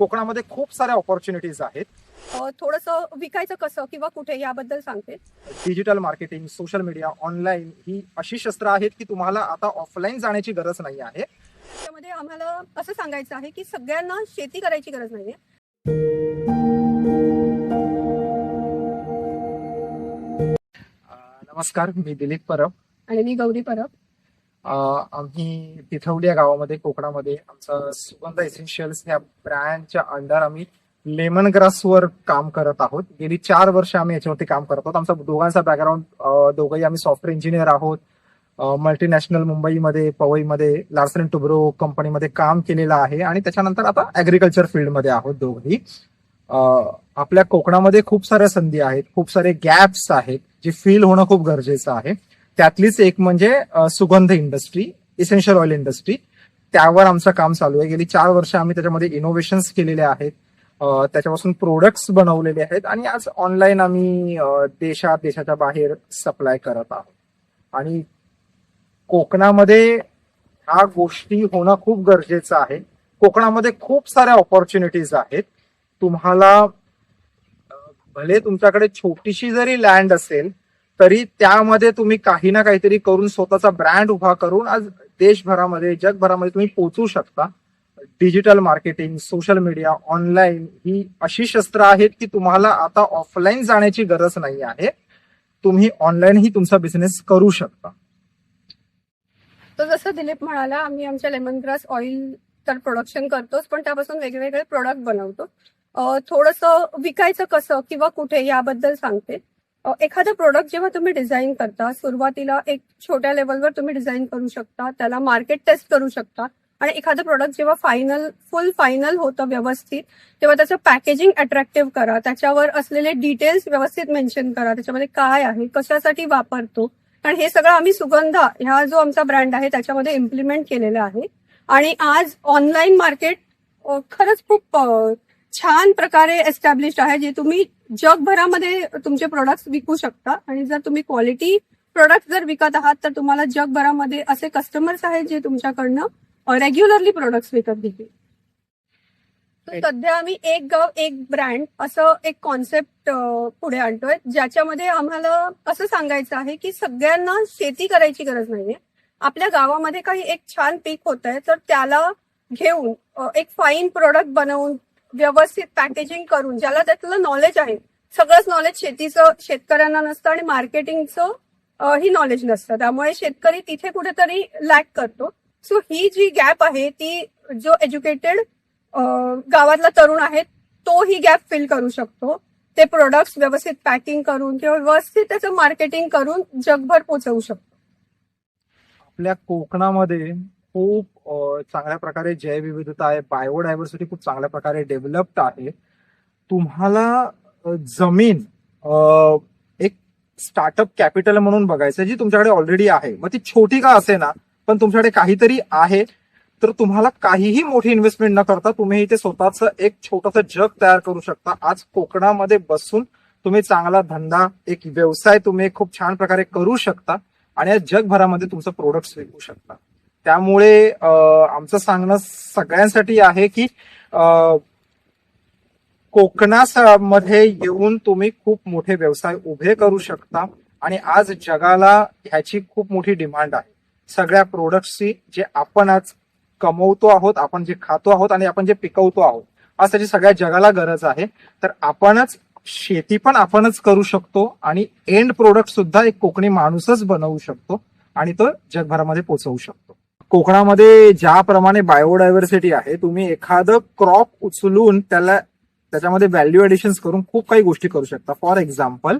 कोकणामध्ये खूप साऱ्या ऑपॉर्च्युनिटीज आहेत. थोडस विकायचं कसं किंवा कुठे याबद्दल सांगते. Digital marketing social media online ही अशी शस्त्र आहेत की तुम्हाला आता ऑफलाईन जाण्याची गरज नाही आहे. त्यामध्ये आम्हाला असं सांगायचं आहे की सगळ्यांना शेती करायची गरज नाहीये. नमस्कार मी दिलीप परब. आणि मी गौरी परब. आम्ही तिथवली या गावामध्ये कोकणामध्ये. आमचा सुगंध एसेन्शियल्स या ब्रँडच्या अंडर आम्ही लेमन ग्रासवर काम करत आहोत. गेली चार वर्ष आम्ही याच्यावरती काम करत आहोत. आमचा दोघांचा बॅकग्राऊंड दोघंही आम्ही सॉफ्टवेअर इंजिनियर आहोत. मल्टीनॅशनल मुंबईमध्ये पवईमध्ये लार्सन टुब्रो कंपनीमध्ये काम केलेलं आहे. आणि त्याच्यानंतर आता ऍग्रिकल्चर फील्डमध्ये आहोत दोघंही. आपल्या कोकणामध्ये खूप साऱ्या संधी आहेत. खूप सारे गॅप्स आहेत जे फील होणं खूप गरजेचं आहे. त्यातलीच एक म्हणजे सुगंध इंडस्ट्री इसेन्शियल ऑइल इंडस्ट्री त्यावर आमचं काम चालू आहे. गेली चार वर्ष आम्ही त्याच्यामध्ये इनोव्हेशन्स केलेले आहेत. त्याच्यापासून प्रोडक्ट्स बनवलेले आहेत. आणि आज ऑनलाईन आम्ही देशात देशाच्या बाहेर सप्लाय करत आहोत. आणि कोकणामध्ये ह्या गोष्टी होणं खूप गरजेचं आहे. कोकणामध्ये खूप साऱ्या ऑपॉर्च्युनिटीज आहेत. तुम्हाला भले तुमच्याकडे छोटीशी जरी लँड असेल तरी त्यामध्ये तुम्ही काही ना काहीतरी करून स्वतःचा ब्रँड उभा करून आज देशभरामध्ये जगभरामध्ये तुम्ही पोचू शकता. Digital marketing social media online ही अशी शस्त्र आहेत की तुम्हाला आता ऑफलाईन जाण्याची गरज नाही आहे. तुम्ही ऑनलाईनही तुमचा बिझनेस करू शकता. तर जसं दिलीप म्हणाला आम्ही आमच्या लेमन ग्रास ऑइल तर प्रोडक्शन करतोच पण त्यापासून वेगवेगळे प्रोडक्ट बनवतो. थोडस विकायचं कसं किंवा कुठे याबद्दल सांगते. एखादं प्रोडक्ट जेव्हा तुम्ही डिझाईन करता सुरुवातीला एक छोट्या लेवलवर तुम्ही डिझाईन करू शकता त्याला मार्केट टेस्ट करू शकता आणि एखादं प्रोडक्ट जेव्हा फायनल फुल फायनल होतं व्यवस्थित तेव्हा त्याचं पॅकेजिंग अट्रॅक्टिव्ह करा. त्याच्यावर असलेले डिटेल्स व्यवस्थित मेन्शन करा. त्याच्यामध्ये काय आहे कशासाठी वापरतो. कारण हे सगळं आम्ही सुगंधा ह्या जो आमचा ब्रँड आहे त्याच्यामध्ये इम्प्लिमेंट केलेला आहे. आणि आज ऑनलाईन मार्केट खरंच खूप छान प्रकारे एस्टॅब्लिश आहे जे तुम्ही जगभरामध्ये तुमचे प्रोडक्ट्स विकू शकता. आणि जर तुम्ही क्वालिटी प्रोडक्ट जर विकत आहात तर तुम्हाला जगभरामध्ये असे कस्टमर्स आहेत जे तुमच्याकडनं रेग्युलरली प्रोडक्ट्स विकत घेतील. सध्या आम्ही एक गाव एक ब्रँड असं एक कॉन्सेप्ट पुढे आणतोय. ज्याच्यामध्ये आम्हाला असं सांगायचं आहे की सगळ्यांना शेती करायची गरज नाहीये. आपल्या गावामध्ये काही एक छान पीक होत आहे तर त्याला घेऊन एक फाईन प्रोडक्ट बनवून व्यवस्थित पॅकेजिंग करून ज्याला त्यातलं नॉलेज आहे. सगळंच नॉलेज शेतीचं शेतकऱ्यांना नसतं आणि मार्केटिंगचं ही नॉलेज नसतं. त्यामुळे शेतकरी तिथे कुठेतरी लॅक करतो. सो ही जी गॅप आहे ती जो एज्युकेटेड गावातला तरुण आहे तो ही गॅप फिल करू शकतो. ते प्रोडक्ट्स व्यवस्थित पॅकिंग करून किंवा व्यवस्थित त्याचं मार्केटिंग करून जगभर पोहोचवू शकतो. आपल्या कोकणामध्ये खूप चांगल्या प्रकारे जैवविविधता आहे. बायोडायव्हर्सिटी खूप चांगल्या प्रकारे डेव्हलप्ड आहे. तुम्हाला जमीन एक स्टार्टअप कॅपिटल म्हणून बघायचं जी तुमच्याकडे ऑलरेडी आहे. मग ती छोटी का असे ना पण तुमच्याकडे काहीतरी आहे. तर तुम्हाला काहीही मोठी इन्व्हेस्टमेंट न करता तुम्ही इथे स्वतःच एक छोटंसं जग तयार करू शकता. आज कोकणामध्ये बसून तुम्ही चांगला धंदा एक व्यवसाय तुम्ही खूप छान प्रकारे करू शकता. आणि आज जगभरामध्ये तुमचं प्रोडक्ट विकू शकता. त्यामुळे आमचं सांगणं सगळ्यांसाठी आहे की कोकणामध्ये येऊन तुम्ही खूप मोठे व्यवसाय उभे करू शकता आणि आज जगाला ह्याची खूप मोठी डिमांड आहे. सगळ्या प्रोडक्ट्सची जे आपण आज कमवतो आहोत आपण जे खातो आहोत आणि आपण जे पिकवतो आहोत आज त्याची सगळ्या जगाला गरज आहे. तर आपणच शेती पण आपणच करू शकतो आणि एंड प्रोडक्ट सुद्धा एक कोकणी माणूसच बनवू शकतो आणि तो जगभरामध्ये पोहोचवू शकतो. कोकणामध्ये ज्याप्रमाणे बायोडायव्हर्सिटी आहे तुम्ही एखादं क्रॉप उचलून त्याला त्याच्यामध्ये व्हॅल्यू एडिशन्स करून खूप काही गोष्टी करू शकता. फॉर एक्झाम्पल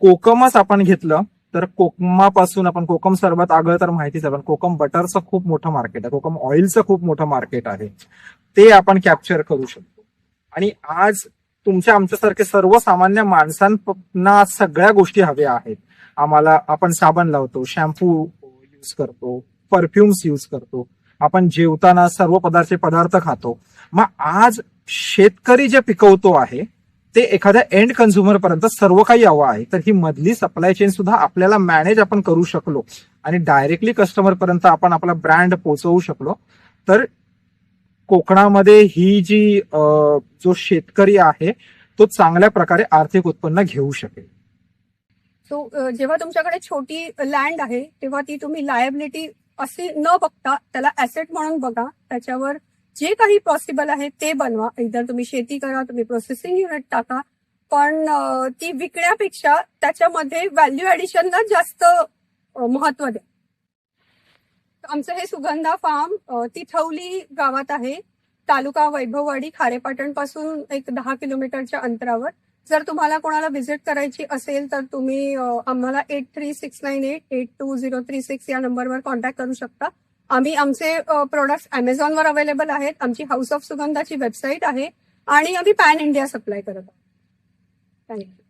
कोकमच आपण घेतलं तर कोकमापासून आपण कोकम सर्वात आगळ तर माहितीच आहे पण कोकम बटरचं खूप मोठं मार्केट आहे कोकम ऑइलचं खूप मोठं मार्केट आहे. ते आपण कॅप्चर करू शकतो. आणि आज तुमच्या आमच्यासारखे सर्वसामान्य माणसांना सगळ्या गोष्टी हव्या आहेत. आम्हाला आपण साबण लावतो शॅम्पू यूज करतो परफ्युम्स यूज करतो. आपण जेवताना सर्व पदार्थचे पदार्थ खातो. मग आज शेतकरी जे पिकवतो आहे ते एखाद्या एंड कन्झ्युमर पर्यंत सर्व काही हवं आहे. तर ही मधली सप्लाय चेन सुद्धा आपल्याला मॅनेज आपण करू शकलो. आणि डायरेक्टली कस्टमर पर्यंत आपण आपला ब्रँड पोहोचवू शकलो. तर कोकणामध्ये ही जी जो शेतकरी आहे तो चांगल्या प्रकारे आर्थिक उत्पन्न घेऊ शकेल. सो जेव्हा तुमच्याकडे छोटी लँड आहे तेव्हा ती तुम्ही लायबिलिटी असे न बघता त्याला ऍसेट म्हणून बघा. त्याच्यावर जे काही पॉसिबल आहे ते बनवा. इतर तुम्ही शेती करा तुम्ही प्रोसेसिंग युनिट टाका. पण ती विकण्यापेक्षा त्याच्यामध्ये व्हॅल्यू ऍडिशनला जास्त महत्त्व द्या. आमचं हे सुगंधा फार्म तिथवली गावात आहे. तालुका वैभववाडी खारेपाटणपासून एक दहा किलोमीटरच्या अंतरावर. जर तुम्हाला कोणाला व्हिजिट करायची असेल तर तुम्ही आम्हाला eight three six nine eight eight two zero three six या नंबरवर कॉन्टॅक्ट करू शकता. आम्ही आमचे प्रोडक्ट्स अमेझॉनवर अवेलेबल आहेत. आमची हाऊस ऑफ सुगंधाची वेबसाईट आहे. आणि आम्ही पॅन इंडिया सप्लाय करत आहोत. थँक्यू